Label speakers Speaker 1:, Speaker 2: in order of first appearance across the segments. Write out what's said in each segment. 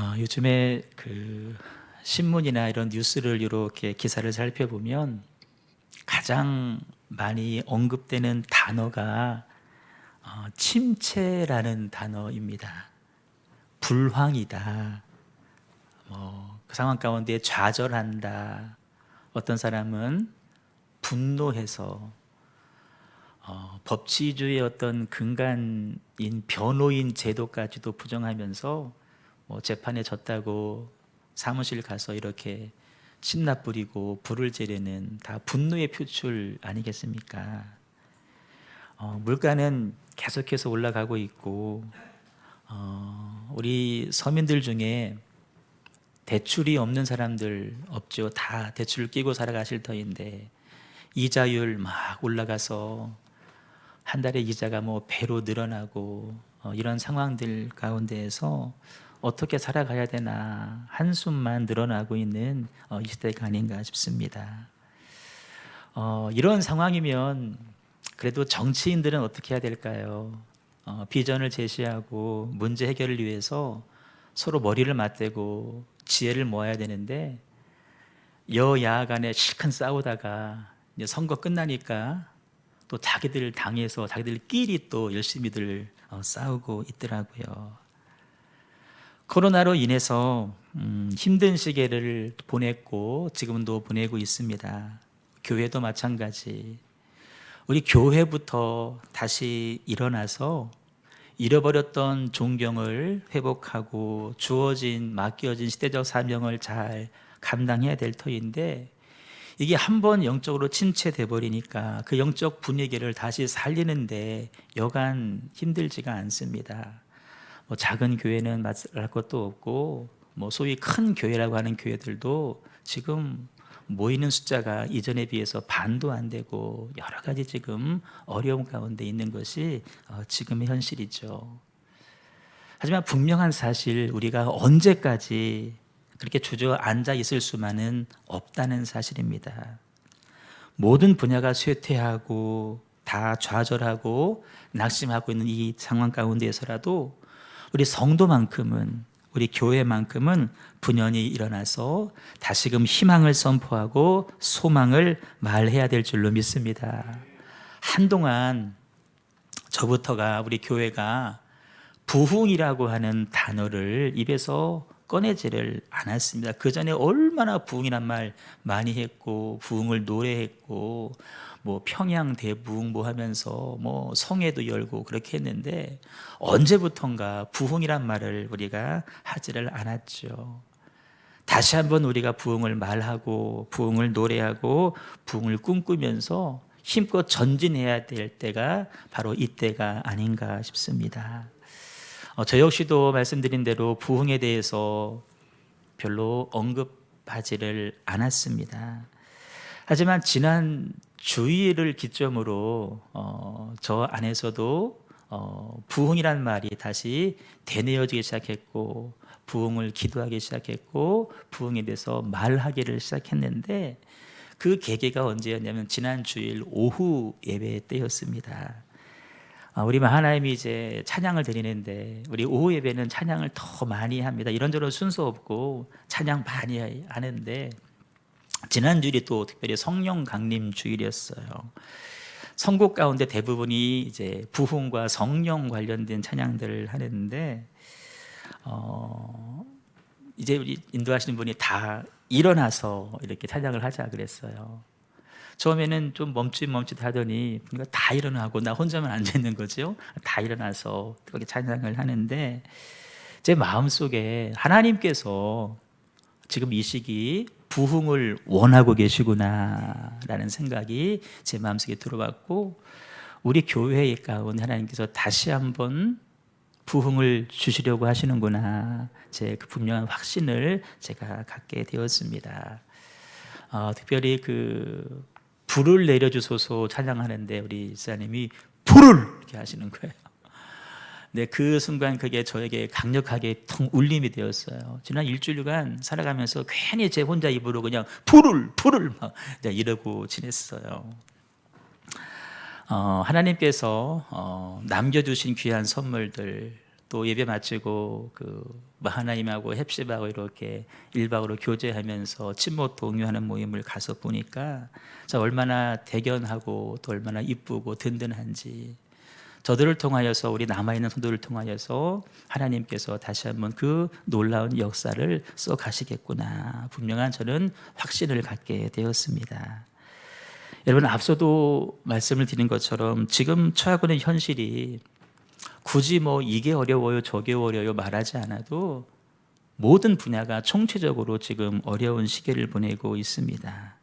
Speaker 1: 아, 요즘에 그 신문이나 이런 뉴스를 이렇게 기사를 살펴보면 가장 많이 언급되는 단어가 어, 침체라는 단어입니다. 불황이다. 뭐, 그 상황 가운데 좌절한다. 어떤 사람은 분노해서 어, 법치주의 어떤 근간인 변호인 제도까지도 부정하면서 뭐 재판에 졌다고 사무실 가서 이렇게 신나 뿌리고 불을 지르는 다 분노의 표출 아니겠습니까? 어, 물가는 계속해서 올라가고 있고 어, 우리 서민들 중에 대출이 없는 사람들 없죠. 다 대출 끼고 살아가실 터인데 이자율 막 올라가서 한 달에 이자가 뭐 배로 늘어나고 어, 이런 상황들 가운데에서 어떻게 살아가야 되나 한숨만 늘어나고 있는 어, 이 시대가 아닌가 싶습니다. 어, 이런 상황이면 그래도 정치인들은 어떻게 해야 될까요? 어, 비전을 제시하고 문제 해결을 위해서 서로 머리를 맞대고 지혜를 모아야 되는데 여야 간에 실컷 싸우다가 이제 선거 끝나니까 또 자기들 당에서 자기들끼리 또 열심히들 어, 싸우고 있더라고요. 코로나로 인해서 음, 힘든 시기를 보냈고 지금도 보내고 있습니다. 교회도 마찬가지. 우리 교회부터 다시 일어나서 잃어버렸던 존경을 회복하고 주어진 맡겨진 시대적 사명을 잘 감당해야 될 터인데 이게 한 번 영적으로 침체돼 버리니까 그 영적 분위기를 다시 살리는데 여간 힘들지가 않습니다. 뭐 작은 교회는 말할 것도 없고 뭐 소위 큰 교회라고 하는 교회들도 지금 모이는 숫자가 이전에 비해서 반도 안 되고 여러 가지 지금 어려움 가운데 있는 것이 어, 지금의 현실이죠. 하지만 분명한 사실 우리가 언제까지 그렇게 주저앉아 있을 수만은 없다는 사실입니다. 모든 분야가 쇠퇴하고 다 좌절하고 낙심하고 있는 이 상황 가운데에서라도 우리 성도만큼은 우리 교회만큼은 분연히 일어나서 다시금 희망을 선포하고 소망을 말해야 될 줄로 믿습니다. 한동안 저부터가 우리 교회가 부흥이라고 하는 단어를 입에서 꺼내지를 않았습니다. 그 전에 얼마나 부흥이란 말 많이 했고 부흥을 노래했고 뭐 평양 대부흥 뭐 하면서 뭐 성회도 열고 그렇게 했는데 언제부턴가 부흥이란 말을 우리가 하지를 않았죠. 다시 한번 우리가 부흥을 말하고 부흥을 노래하고 부흥을 꿈꾸면서 힘껏 전진해야 될 때가 바로 이때가 아닌가 싶습니다. 어, 저 역시도 말씀드린 대로 부흥에 대해서 별로 언급하지를 않았습니다. 하지만 지난 주의를 기점으로 어, 저 안에서도 어, 부흥이란 말이 다시 되뇌어지기 시작했고 부흥을 기도하기 시작했고 부흥에 대해서 말하기를 시작했는데 그 계기가 언제였냐면 지난 주일 오후 예배 때였습니다. 아, 우리 하나님이 이제 찬양을 드리는데 우리 오후 예배는 찬양을 더 많이 합니다. 이런저런 순서 없고 찬양 많이 하는데 지난 주일이 또 특별히 성령 강림 주일이었어요. 선곡 가운데 대부분이 이제 부흥과 성령 관련된 찬양들을 하는데 어, 이제 우리 인도하시는 분이 다 일어나서 이렇게 찬양을 하자 그랬어요. 처음에는 좀 멈칫멈칫 하더니 그러니까 다 일어나고 나 혼자만 앉아 있는 거죠. 다 일어나서 그렇게 찬양을 하는데 제 마음 속에 하나님께서 지금 이 시기 부흥을 원하고 계시구나라는 생각이 제 마음속에 들어왔고 우리 교회 가운데 하나님께서 다시 한번 부흥을 주시려고 하시는구나 제 그 분명한 확신을 제가 갖게 되었습니다. 어, 특별히 그 불을 내려주소서 찬양하는데 우리 지사님이 불을 이렇게 하시는 거예요. 네, 그 순간 그게 저에게 강력하게 통 울림이 되었어요. 지난 일주일간 살아가면서 괜히 제 혼자 입으로 그냥 불을 불을 막 이러고 지냈어요. 어, 하나님께서 어, 남겨주신 귀한 선물들 또 예배 마치고 그 하나님하고 헵시바하고 이렇게 일박으로 교제하면서 친목 동요하는 모임을 가서 보니까 자 얼마나 대견하고 또 얼마나 이쁘고 든든한지 저들을 통하여서 우리 남아 있는 성도를 통하여서 하나님께서 다시 한번 그 놀라운 역사를 써 가시겠구나 분명한 저는 확신을 갖게 되었습니다. 여러분 앞서도 말씀을 드린 것처럼 지금 처하고 있는 현실이 굳이 뭐 이게 어려워요, 저게 어려워요 말하지 않아도 모든 분야가 총체적으로 지금 어려운 시기를 보내고 있습니다.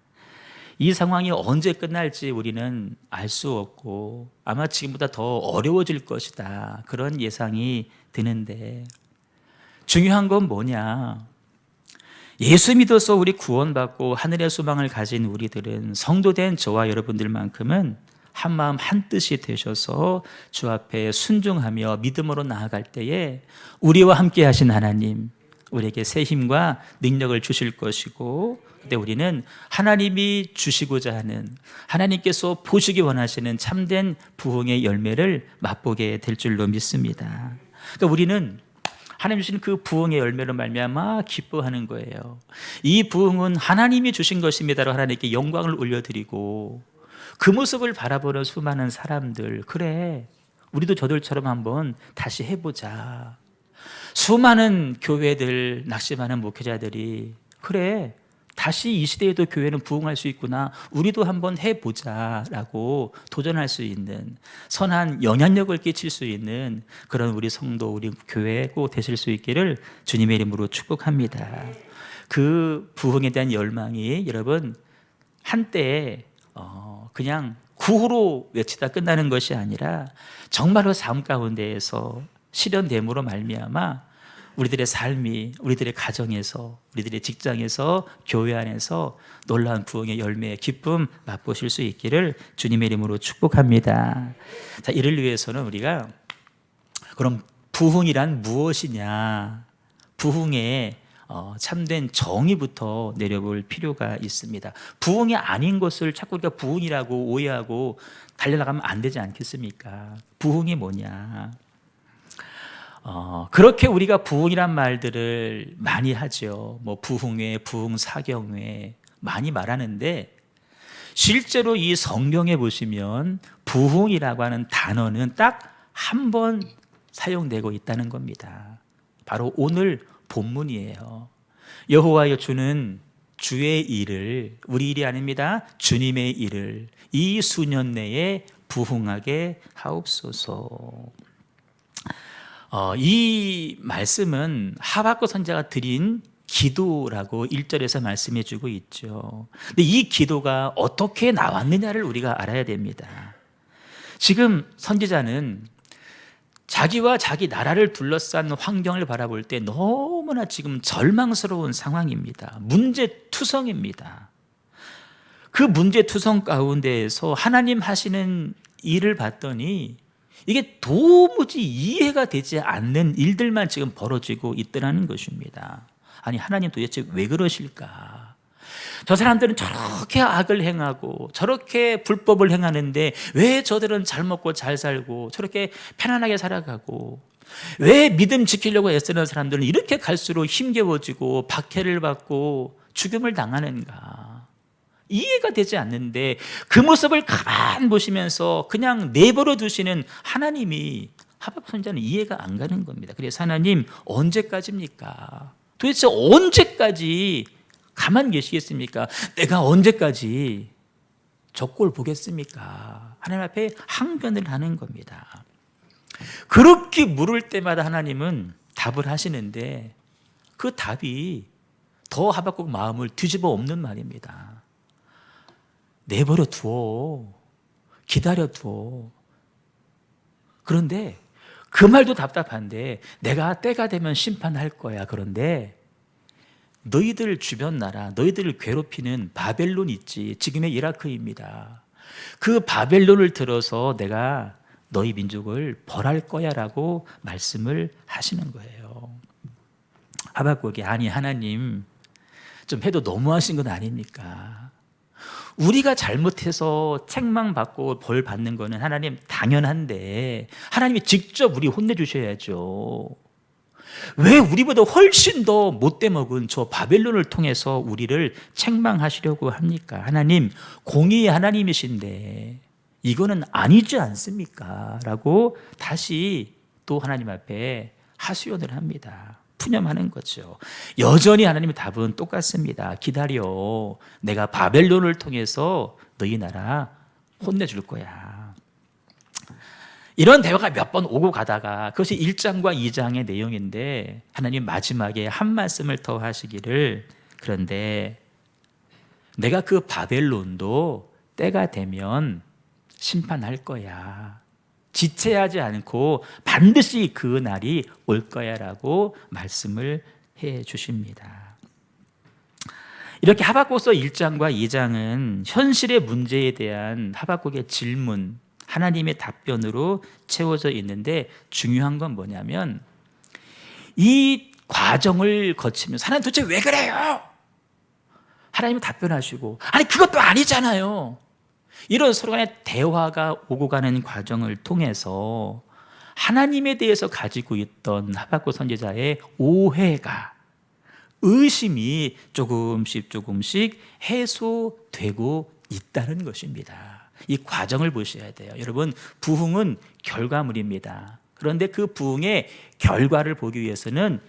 Speaker 1: 이 상황이 언제 끝날지 우리는 알 수 없고 아마 지금보다 더 어려워질 것이다. 그런 예상이 드는데 중요한 건 뭐냐? 예수 믿어서 우리 구원받고 하늘의 소망을 가진 우리들은 성도된 저와 여러분들만큼은 한 마음 한 뜻이 되셔서 주 앞에 순종하며 믿음으로 나아갈 때에 우리와 함께 하신 하나님 우리에게 새 힘과 능력을 주실 것이고 그때 우리는 하나님이 주시고자 하는 하나님께서 보시기 원하시는 참된 부흥의 열매를 맛보게 될 줄로 믿습니다. 그러니까 우리는 하나님 주신 그 부흥의 열매로 말미암아 기뻐하는 거예요. 이 부흥은 하나님이 주신 것입니다로 하나님께 영광을 올려드리고 그 모습을 바라보는 수많은 사람들 그래 우리도 저들처럼 한번 다시 해보자. 수많은 교회들 낙심하는 목회자들이 그래 다시 이 시대에도 교회는 부흥할 수 있구나. 우리도 한번 해보자라고 도전할 수 있는 선한 영향력을 끼칠 수 있는 그런 우리 성도 우리 교회 꼭 되실 수 있기를 주님의 이름으로 축복합니다. 그 부흥에 대한 열망이 여러분 한때 어, 그냥 구호로 외치다 끝나는 것이 아니라 정말로 삶 가운데에서 실현됨으로 말미암아 우리들의 삶이 우리들의 가정에서 우리들의 직장에서 교회 안에서 놀라운 부흥의 열매의 기쁨 맛보실 수 있기를 주님의 이름으로 축복합니다. 자, 이를 위해서는 우리가 그럼 부흥이란 무엇이냐? 부흥의 어, 참된 정의부터 내려볼 필요가 있습니다. 부흥이 아닌 것을 자꾸 우리가 부흥이라고 오해하고 달려나가면 안 되지 않겠습니까? 부흥이 뭐냐? 어, 그렇게 우리가 부흥이란 말들을 많이 하죠. 뭐 부흥회, 부흥 사경회 많이 말하는데 실제로 이 성경에 보시면 부흥이라고 하는 단어는 딱 한 번 사용되고 있다는 겁니다. 바로 오늘 본문이에요. 여호와여 주는 주의 일을 우리 일이 아닙니다. 주님의 일을 이 수년 내에 부흥하게 하옵소서. 어, 이 말씀은 하박국 선자가 드린 기도라고 1절에서 말씀해 주고 있죠. 근데 이 기도가 어떻게 나왔느냐를 우리가 알아야 됩니다. 지금 선지자는 자기와 자기 나라를 둘러싼 환경을 바라볼 때 너무나 지금 절망스러운 상황입니다. 문제 투성입니다. 그 문제 투성 가운데에서 하나님 하시는 일을 봤더니 이게 도무지 이해가 되지 않는 일들만 지금 벌어지고 있더라는 것입니다. 아니 하나님 도대체 왜 그러실까? 저 사람들은 저렇게 악을 행하고 저렇게 불법을 행하는데 왜 저들은 잘 먹고 잘 살고 저렇게 편안하게 살아가고 왜 믿음 지키려고 애쓰는 사람들은 이렇게 갈수록 힘겨워지고 박해를 받고 죽음을 당하는가? 이해가 되지 않는데 그 모습을 가만 보시면서 그냥 내버려 두시는 하나님이 하박 선자는 이해가 안 가는 겁니다. 그래서 하나님 언제까지입니까? 도대체 언제까지 가만 계시겠습니까? 내가 언제까지 적골 보겠습니까? 하나님 앞에 항변을 하는 겁니다. 그렇게 물을 때마다 하나님은 답을 하시는데 그 답이 더 하박국 마음을 뒤집어 엎는 말입니다. 내버려 두어. 기다려 두어. 그런데 그 말도 답답한데 내가 때가 되면 심판할 거야. 그런데 너희들 주변 나라, 너희들을 괴롭히는 바벨론 있지. 지금의 이라크입니다. 그 바벨론을 들어서 내가 너희 민족을 벌할 거야라고 말씀을 하시는 거예요. 하박국이 아니 하나님 좀 해도 너무하신 건 아닙니까? 우리가 잘못해서 책망받고 벌 받는 거는 하나님 당연한데 하나님이 직접 우리 혼내주셔야죠. 왜 우리보다 훨씬 더 못돼 먹은 저 바벨론을 통해서 우리를 책망하시려고 합니까? 하나님 공의의 하나님이신데 이거는 아니지 않습니까? 라고 다시 또 하나님 앞에 하소연을 합니다. 푸념하는 거죠. 여전히 하나님의 답은 똑같습니다. 기다려. 내가 바벨론을 통해서 너희 나라 혼내줄 거야. 이런 대화가 몇 번 오고 가다가 그것이 1장과 2장의 내용인데 하나님 마지막에 한 말씀을 더 하시기를 그런데 내가 그 바벨론도 때가 되면 심판할 거야. 지체하지 않고 반드시 그 날이 올 거야라고 말씀을 해 주십니다. 이렇게 하박국서 1장과 2장은 현실의 문제에 대한 하박국의 질문, 하나님의 답변으로 채워져 있는데 중요한 건 뭐냐면 이 과정을 거치면서 하나님 도대체 왜 그래요? 하나님은 답변하시고 아니 그것도 아니잖아요. 이런 서로 간의 대화가 오고 가는 과정을 통해서 하나님에 대해서 가지고 있던 하박국 선지자의 오해가 의심이 조금씩 조금씩 해소되고 있다는 것입니다. 이 과정을 보셔야 돼요. 여러분, 부흥은 결과물입니다. 그런데 그 부흥의 결과를 보기 위해서는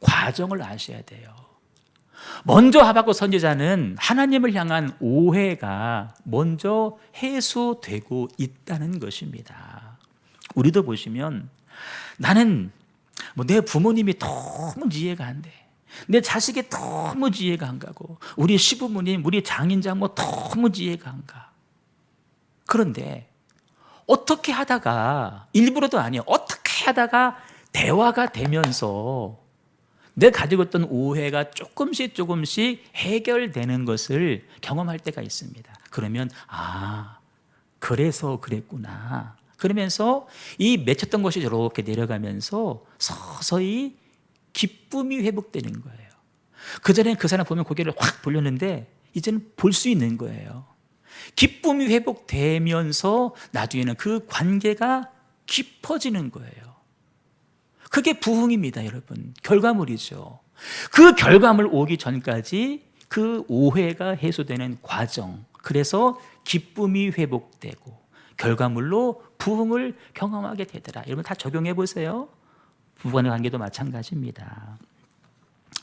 Speaker 1: 과정을 아셔야 돼요. 먼저 하박국 선지자는 하나님을 향한 오해가 먼저 해소되고 있다는 것입니다. 우리도 보시면 나는 뭐 내 부모님이 너무 이해가 안 돼. 내 자식이 너무 이해가 안 가고 우리 시부모님, 우리 장인장모 너무 이해가 안 가. 그런데 어떻게 하다가 일부러도 아니에요. 어떻게 하다가 대화가 되면서 내 가지고 있던 오해가 조금씩 조금씩 해결되는 것을 경험할 때가 있습니다. 그러면 아 그래서 그랬구나. 그러면서 이 맺혔던 것이 이렇게 내려가면서 서서히 기쁨이 회복되는 거예요. 그전엔 그 사람 보면 고개를 확 돌렸는데 이제는 볼 수 있는 거예요. 기쁨이 회복되면서 나중에는 그 관계가 깊어지는 거예요. 그게 부흥입니다, 여러분. 결과물이죠. 그 결과물 오기 전까지 그 오해가 해소되는 과정. 그래서 기쁨이 회복되고 결과물로 부흥을 경험하게 되더라. 여러분 다 적용해 보세요. 부부간의 관계도 마찬가지입니다.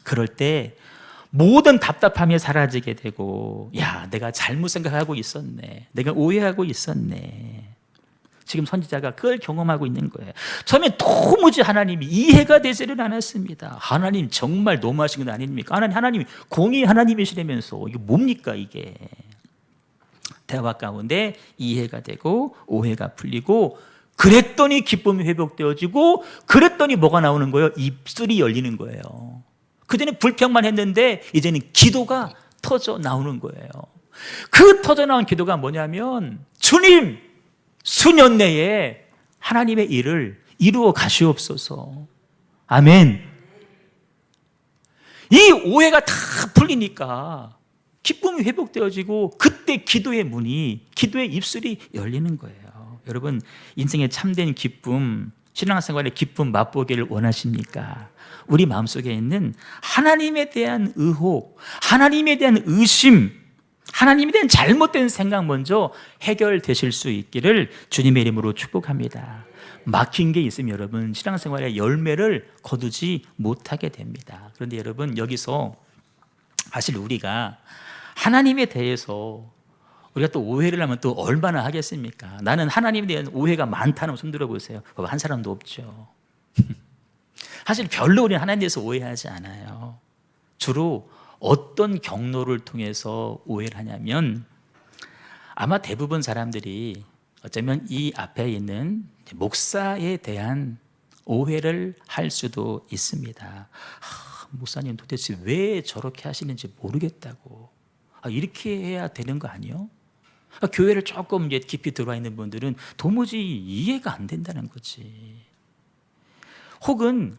Speaker 1: 그럴 때 모든 답답함이 사라지게 되고, 야, 내가 잘못 생각하고 있었네. 내가 오해하고 있었네. 지금 선지자가 그걸 경험하고 있는 거예요. 처음에 도무지 하나님이 이해가 되지를 않았습니다. 하나님 정말 너무하신 건 아닙니까? 하나님, 하나님이 공의 하나님이시라면서 이게 뭡니까 이게? 대화 가운데 이해가 되고 오해가 풀리고 그랬더니 기쁨이 회복되어지고 그랬더니 뭐가 나오는 거예요? 입술이 열리는 거예요. 그전에 불평만 했는데 이제는 기도가 터져 나오는 거예요. 그 터져 나온 기도가 뭐냐면 주님 수년 내에 하나님의 일을 이루어 가시옵소서. 아멘. 이 오해가 다 풀리니까 기쁨이 회복되어지고 그때 기도의 문이 기도의 입술이 열리는 거예요. 여러분 인생의 참된 기쁨 신앙생활의 기쁨 맛보기를 원하십니까? 우리 마음속에 있는 하나님에 대한 의혹, 하나님에 대한 의심, 하나님에 대한 잘못된 생각 먼저 해결되실 수 있기를 주님의 이름으로 축복합니다. 막힌 게 있으면 여러분 신앙생활의 열매를 거두지 못하게 됩니다. 그런데 여러분 여기서 사실 우리가 하나님에 대해서 우리가 또 오해를 하면 또 얼마나 하겠습니까? 나는 하나님에 대한 오해가 많다는 손 들어보세요. 한 사람도 없죠. 사실 별로 우리는 하나님에 대해서 오해하지 않아요. 주로 어떤 경로를 통해서 오해를 하냐면 아마 대부분 사람들이 어쩌면 이 앞에 있는 목사에 대한 오해를 할 수도 있습니다. 아, 목사님 도대체 왜 저렇게 하시는지 모르겠다고. 아, 이렇게 해야 되는 거 아니요? 아, 교회를 조금 이제 깊이 들어와 있는 분들은 도무지 이해가 안 된다는 거지. 혹은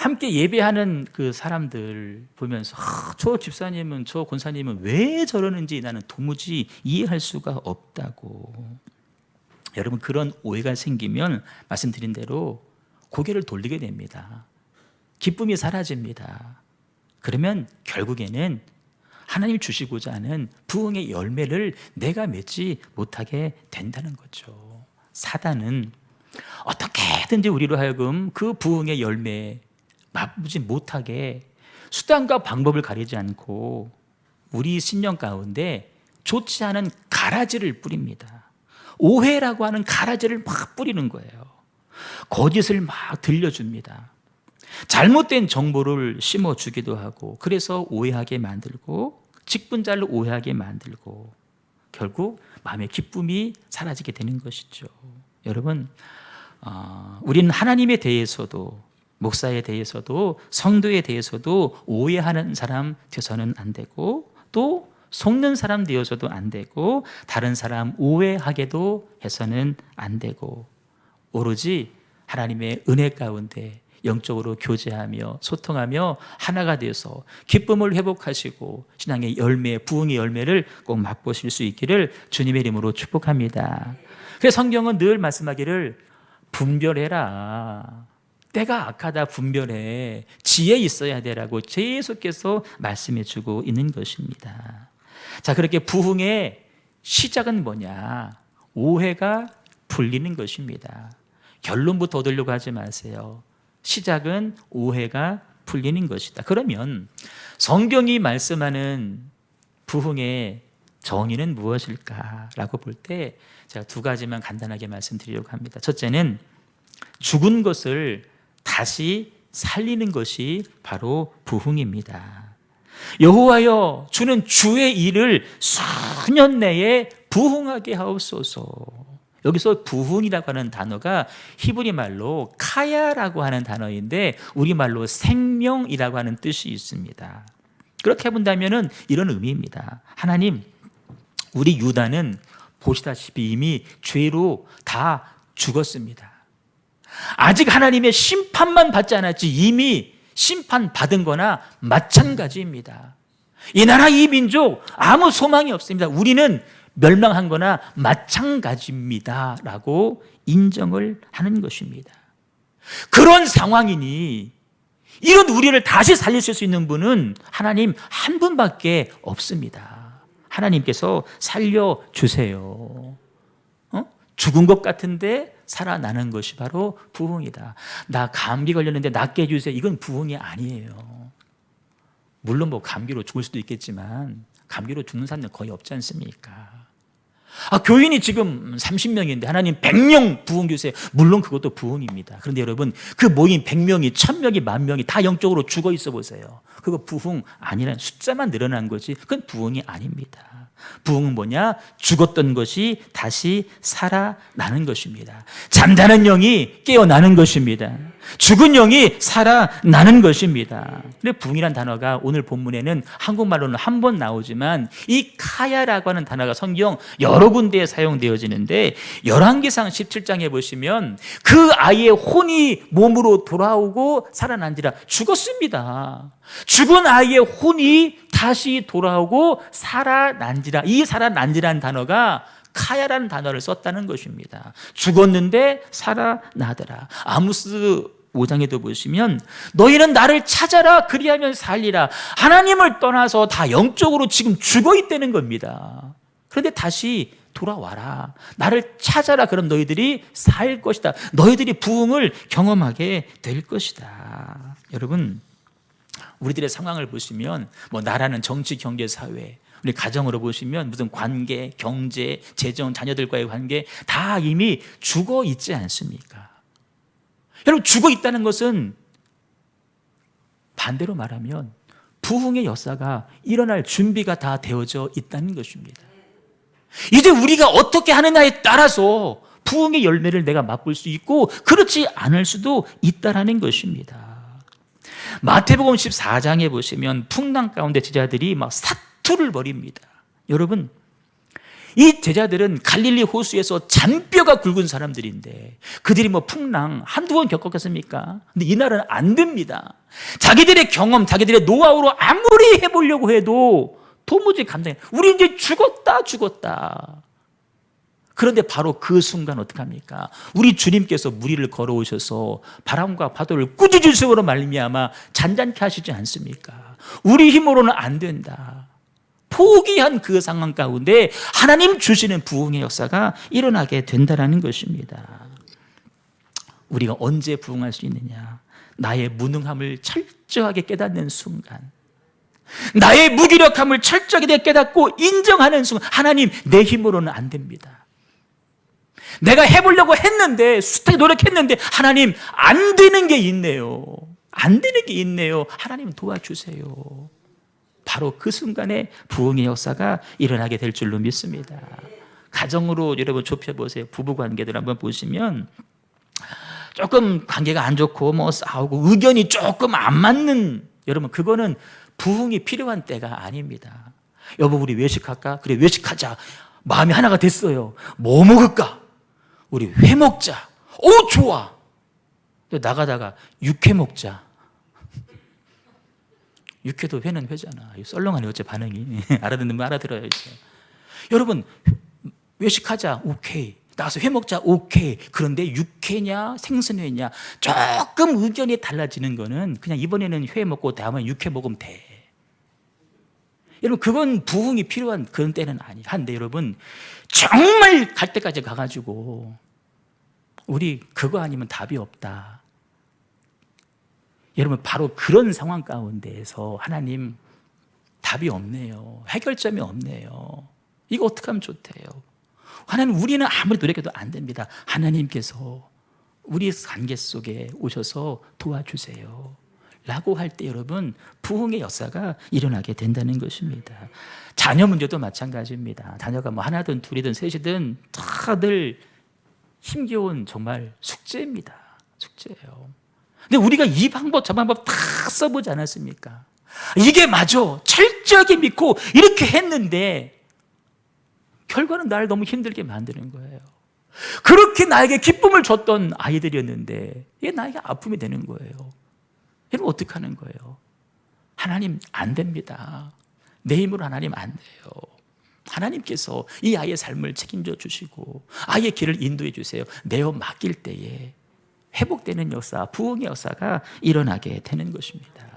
Speaker 1: 함께 예배하는 그 사람들 보면서 아, 저 집사님은 저 권사님은 왜 저러는지 나는 도무지 이해할 수가 없다고. 여러분 그런 오해가 생기면 말씀드린 대로 고개를 돌리게 됩니다. 기쁨이 사라집니다. 그러면 결국에는 하나님 주시고자 하는 부흥의 열매를 내가 맺지 못하게 된다는 거죠. 사단은 어떻게든지 우리로 하여금 그 부흥의 열매 맛보지 못하게 수단과 방법을 가리지 않고 우리 신령 가운데 좋지 않은 가라지를 뿌립니다. 오해라고 하는 가라지를 막 뿌리는 거예요. 거짓을 막 들려줍니다. 잘못된 정보를 심어주기도 하고, 그래서 오해하게 만들고, 직분자를 오해하게 만들고, 결국 마음의 기쁨이 사라지게 되는 것이죠. 여러분, 어, 우리는 하나님에 대해서도, 목사에 대해서도, 성도에 대해서도 오해하는 사람 되서는 안 되고, 또 속는 사람 되어서도 안 되고, 다른 사람 오해하게도 해서는 안 되고, 오로지 하나님의 은혜 가운데 영적으로 교제하며 소통하며 하나가 되어서 기쁨을 회복하시고 신앙의 열매, 부흥의 열매를 꼭 맛보실 수 있기를 주님의 이름으로 축복합니다. 그래서 성경은 늘 말씀하기를 분별해라. 때가 악하다 분별해. 지혜 있어야 되라고 계속해서 말씀해 주고 있는 것입니다. 자, 그렇게 부흥의 시작은 뭐냐? 오해가 풀리는 것입니다. 결론부터 얻으려고 하지 마세요. 시작은 오해가 풀리는 것이다. 그러면 성경이 말씀하는 부흥의 정의는 무엇일까라고 볼 때 제가 두 가지만 간단하게 말씀드리려고 합니다. 첫째는 죽은 것을 다시 살리는 것이 바로 부흥입니다. 여호와여 주는 주의 일을 수년 내에 부흥하게 하옵소서. 여기서 부흥이라고 하는 단어가 히브리 말로 카야라고 하는 단어인데 우리 말로 생명이라고 하는 뜻이 있습니다. 그렇게 본다면은 이런 의미입니다. 하나님, 우리 유다는 보시다시피 이미 죄로 다 죽었습니다. 아직 하나님의 심판만 받지 않았지 이미 심판 받은 거나 마찬가지입니다. 이 나라 이 민족 아무 소망이 없습니다. 우리는 멸망한 거나 마찬가지입니다. 라고 인정을 하는 것입니다. 그런 상황이니 이런 우리를 다시 살리실 수 있는 분은 하나님 한 분밖에 없습니다. 하나님께서 살려주세요. 어? 죽은 것 같은데 살아나는 것이 바로 부흥이다. 나 감기 걸렸는데 낫게 해주세요. 이건 부흥이 아니에요. 물론 뭐 감기로 죽을 수도 있겠지만 감기로 죽는 사람은 거의 없지 않습니까? 아, 교인이 지금 30명인데 하나님 100명 부흥 주세요. 물론 그것도 부흥입니다. 그런데 여러분 그 모인 100명이 1000명이 만 명이 다 영적으로 죽어 있어 보세요. 그거 부흥 아니라는 숫자만 늘어난 거지. 그건 부흥이 아닙니다. 부흥은 뭐냐? 죽었던 것이 다시 살아나는 것입니다. 잠자는 영이 깨어나는 것입니다. 죽은 영이 살아나는 것입니다. 근데 부흥이란 단어가 오늘 본문에는 한국말로는 한 번 나오지만 이 카야라고 하는 단어가 성경 여러 군데에 사용되어지는데 열왕기상 17장에 보시면 그 아이의 혼이 몸으로 돌아오고 살아난지라 죽었습니다. 죽은 아이의 혼이 다시 돌아오고 살아난지라 이 살아난지라는 단어가 카야라는 단어를 썼다는 것입니다. 죽었는데 살아나더라. 아무스 5장에도 보시면 너희는 나를 찾아라 그리하면 살리라. 하나님을 떠나서 다 영적으로 지금 죽어 있다는 겁니다. 그런데 다시 돌아와라. 나를 찾아라. 그럼 너희들이 살 것이다. 너희들이 부흥을 경험하게 될 것이다. 여러분, 우리들의 상황을 보시면 뭐 나라는 정치, 경제, 사회, 우리 가정으로 보시면 무슨 관계, 경제, 재정, 자녀들과의 관계 다 이미 죽어 있지 않습니까? 여러분 죽어 있다는 것은 반대로 말하면 부흥의 역사가 일어날 준비가 다 되어져 있다는 것입니다. 이제 우리가 어떻게 하느냐에 따라서 부흥의 열매를 내가 맛볼 수 있고 그렇지 않을 수도 있다라는 것입니다. 마태복음 14장에 보시면 풍랑 가운데 제자들이 막 사투를 벌입니다. 여러분 이 제자들은 갈릴리 호수에서 잔뼈가 굵은 사람들인데 그들이 뭐 풍랑 한두 번 겪었겠습니까? 근데 이날은 안 됩니다. 자기들의 경험, 자기들의 노하우로 아무리 해보려고 해도 도무지 감당해. 우리 이제 죽었다, 죽었다. 그런데 바로 그 순간 어떡합니까? 우리 주님께서 무리를 걸어오셔서 바람과 파도를 꾸짖으심으로 말미암아 잔잔케 하시지 않습니까? 우리 힘으로는 안 된다. 포기한 그 상황 가운데 하나님 주시는 부흥의 역사가 일어나게 된다라는 것입니다. 우리가 언제 부흥할 수 있느냐? 나의 무능함을 철저하게 깨닫는 순간. 나의 무기력함을 철저하게 깨닫고 인정하는 순간. 하나님, 내 힘으로는 안 됩니다. 내가 해보려고 했는데, 숱하게 노력했는데, 하나님, 안 되는 게 있네요. 안 되는 게 있네요. 하나님 도와주세요. 바로 그 순간에 부흥의 역사가 일어나게 될 줄로 믿습니다. 가정으로 여러분 좁혀보세요. 부부 관계들 한번 보시면 조금 관계가 안 좋고 뭐 싸우고 의견이 조금 안 맞는 여러분 그거는 부흥이 필요한 때가 아닙니다. 여보 우리 외식할까? 그래 외식하자. 마음이 하나가 됐어요. 뭐 먹을까? 우리 회 먹자. 오 좋아. 또 나가다가 육회 먹자. 육회도 회는 회잖아. 이 썰렁하네 어째 반응이. 알아듣는 분 알아들어야죠. 여러분 외식하자. 오케이. 나가서 회 먹자. 오케이. 그런데 육회냐 생선회냐 조금 의견이 달라지는 거는 그냥 이번에는 회 먹고 다음에 육회 먹으면 돼. 여러분 그건 부흥이 필요한 그런 때는 아니. 한데 여러분 정말 갈 때까지 가가지고 우리 그거 아니면 답이 없다. 여러분 바로 그런 상황 가운데에서 하나님 답이 없네요. 해결점이 없네요. 이거 어떻게 하면 좋대요? 하나님 우리는 아무리 노력해도 안 됩니다. 하나님께서 우리 관계 속에 오셔서 도와주세요. 라고 할 때 여러분 부흥의 역사가 일어나게 된다는 것입니다. 자녀 문제도 마찬가지입니다. 자녀가 뭐 하나든 둘이든 셋이든 다들 힘겨운 정말 숙제입니다. 숙제예요. 근데 우리가 이 방법 저 방법 다 써보지 않았습니까? 이게 맞아. 철저하게 믿고 이렇게 했는데 결과는 나를 너무 힘들게 만드는 거예요. 그렇게 나에게 기쁨을 줬던 아이들이었는데 이게 나에게 아픔이 되는 거예요. 이러면 어떻게 하는 거예요? 하나님 안 됩니다. 내 힘으로 하나님 안 돼요. 하나님께서 이 아이의 삶을 책임져 주시고 아이의 길을 인도해 주세요. 내어 맡길 때에 회복되는 역사, 부흥의 역사가 일어나게 되는 것입니다.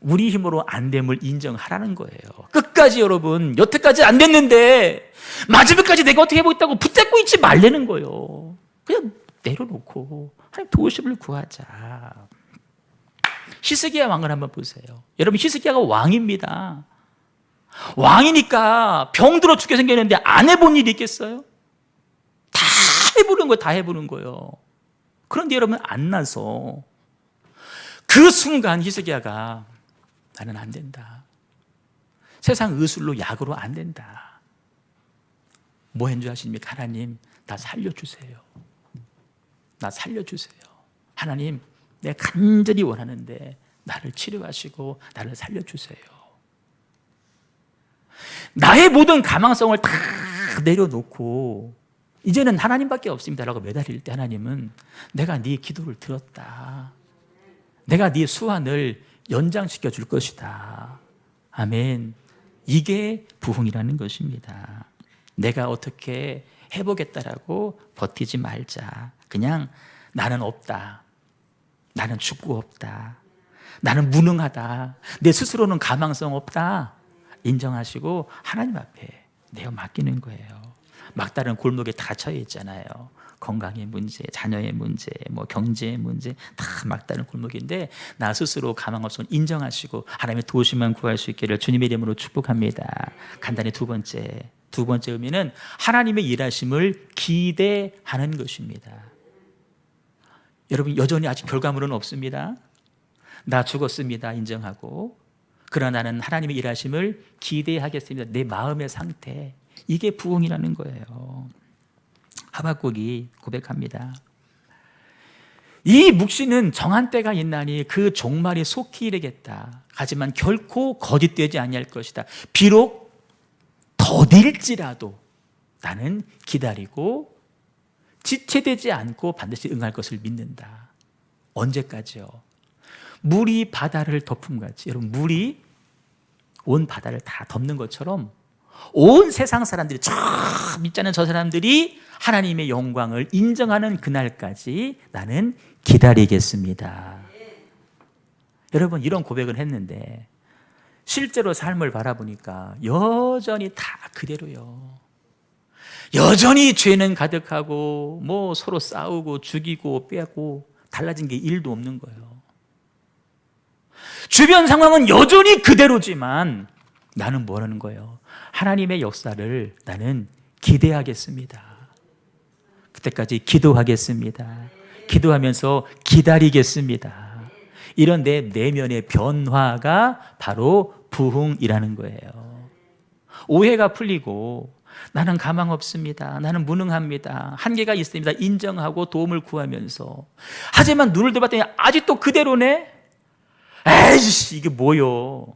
Speaker 1: 우리 힘으로 안 됨을 인정하라는 거예요. 끝까지 여러분, 여태까지 안 됐는데 마지막까지 내가 어떻게 해보겠다고 붙잡고 있지 말라는 거예요. 그냥 내려놓고 하나님 도우심을 구하자. 히스기야 왕을 한번 보세요. 여러분 히스기야가 왕입니다. 왕이니까 병들어 죽게 생겼는데 안 해본 일이 있겠어요? 다 해보는 거예요. 다 해보는 거예요. 그런데 여러분 안 나서 그 순간 히스기야가 나는 안 된다. 세상 의술로 약으로 안 된다. 뭐 했는 줄 아십니까? 하나님 나 살려주세요. 나 살려주세요. 하나님 내가 간절히 원하는데 나를 치료하시고 나를 살려주세요. 나의 모든 가망성을 다 내려놓고 이제는 하나님밖에 없습니다라고 매달릴 때 하나님은 내가 네 기도를 들었다. 내가 네 수완을 연장시켜 줄 것이다. 아멘. 이게 부흥이라는 것입니다. 내가 어떻게 해보겠다라고 버티지 말자. 그냥 나는 없다. 나는 죽고 없다. 나는 무능하다. 내 스스로는 가망성 없다. 인정하시고 하나님 앞에 내어 맡기는 거예요. 막다른 골목에 다 처해 있잖아요. 건강의 문제, 자녀의 문제, 뭐 경제의 문제 다 막다른 골목인데 나 스스로 가망 없음을 인정하시고 하나님의 도우심만 구할 수 있기를 주님의 이름으로 축복합니다. 간단히 두 번째, 두 번째 의미는 하나님의 일하심을 기대하는 것입니다. 여러분 여전히 아직 결과물은 없습니다. 나 죽었습니다. 인정하고 그러나 나는 하나님의 일하심을 기대하겠습니다. 내 마음의 상태 이게 부흥이라는 거예요. 하박국이 고백합니다. 이 묵시는 정한 때가 있나니 그 종말이 속히 이르겠다. 하지만 결코 거짓되지 아니할 것이다. 비록 더딜지라도 나는 기다리고 지체되지 않고 반드시 응할 것을 믿는다. 언제까지요? 물이 바다를 덮음 같이 여러분 물이 온 바다를 다 덮는 것처럼 온 세상 사람들이 저 믿자는 저 사람들이 하나님의 영광을 인정하는 그날까지 나는 기다리겠습니다. 여러분 이런 고백을 했는데 실제로 삶을 바라보니까 여전히 다 그대로요. 여전히 죄는 가득하고 뭐 서로 싸우고 죽이고 빼고 달라진 게 일도 없는 거예요. 주변 상황은 여전히 그대로지만 나는 뭐라는 거예요? 하나님의 역사를 나는 기대하겠습니다. 그때까지 기도하겠습니다. 기도하면서 기다리겠습니다. 이런 내 내면의 변화가 바로 부흥이라는 거예요. 오해가 풀리고 나는 가망 없습니다. 나는 무능합니다. 한계가 있습니다. 인정하고 도움을 구하면서 하지만 눈을 들봤더니 아직도 그대로네. 에이씨 이게 뭐요?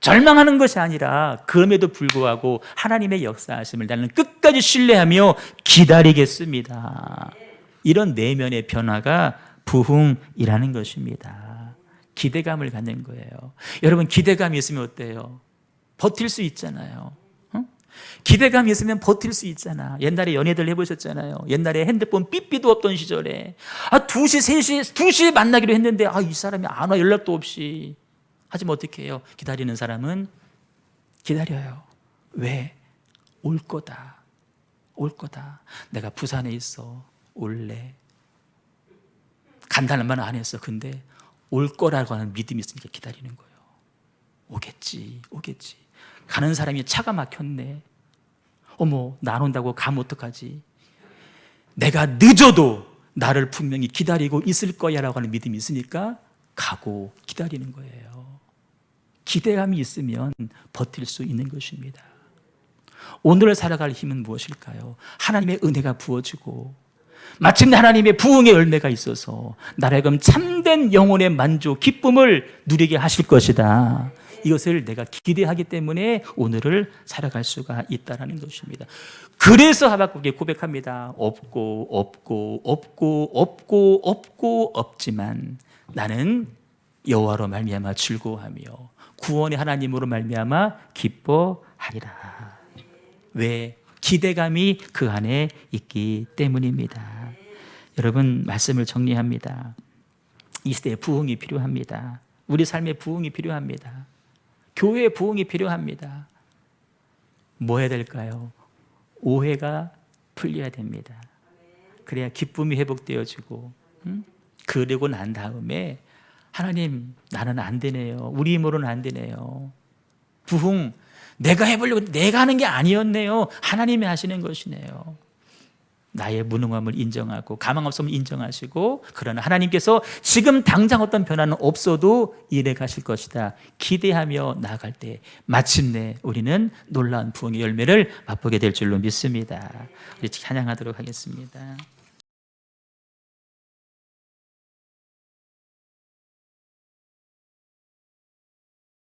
Speaker 1: 절망하는 것이 아니라 그럼에도 불구하고 하나님의 역사하심을 나는 끝까지 신뢰하며 기다리겠습니다. 이런 내면의 변화가 부흥이라는 것입니다. 기대감을 갖는 거예요. 여러분 기대감이 있으면 어때요? 버틸 수 있잖아요. 응? 기대감이 있으면 버틸 수 있잖아. 옛날에 연애들 해보셨잖아요. 옛날에 핸드폰 삐삐도 없던 시절에 아 2시, 3시, 2시에 만나기로 했는데 아 이 사람이 안 와 연락도 없이 하지만 어떻게 해요? 기다리는 사람은 기다려요. 왜? 올 거다. 올 거다. 내가 부산에 있어. 올래. 간다는 말은 안 했어. 근데 올 거라고 하는 믿음이 있으니까 기다리는 거예요. 오겠지, 오겠지. 가는 사람이 차가 막혔네. 어머, 나 안 온다고 가면 어떡하지? 내가 늦어도 나를 분명히 기다리고 있을 거야 라고 하는 믿음이 있으니까 가고 기다리는 거예요. 기대감이 있으면 버틸 수 있는 것입니다. 오늘을 살아갈 힘은 무엇일까요? 하나님의 은혜가 부어지고 마침내 하나님의 부흥의 열매가 있어서 나라금 참된 영혼의 만족, 기쁨을 누리게 하실 것이다. 이것을 내가 기대하기 때문에 오늘을 살아갈 수가 있다라는 것입니다. 그래서 하박국이 고백합니다. 없고 없고 없고 없고 없고 없지만 나는 여호와로 말미암아 즐거워하며 구원의 하나님으로 말미암아 기뻐하리라. 왜 기대감이 그 안에 있기 때문입니다. 여러분 말씀을 정리합니다. 이 시대에 부흥이 필요합니다. 우리 삶에 부흥이 필요합니다. 교회에 부흥이 필요합니다. 뭐 해야 될까요? 오해가 풀려야 됩니다. 그래야 기쁨이 회복되어지고, 음? 그리고 난 다음에 하나님 나는 안 되네요. 우리 힘으로는 안 되네요. 부흥 내가 해보려고 내가 하는 게 아니었네요. 하나님이 하시는 것이네요. 나의 무능함을 인정하고 가망 없음을 인정하시고 그러나 하나님께서 지금 당장 어떤 변화는 없어도 일해 가실 것이다. 기대하며 나아갈 때 마침내 우리는 놀라운 부흥의 열매를 맛보게 될 줄로 믿습니다. 우리 찬양하도록 하겠습니다.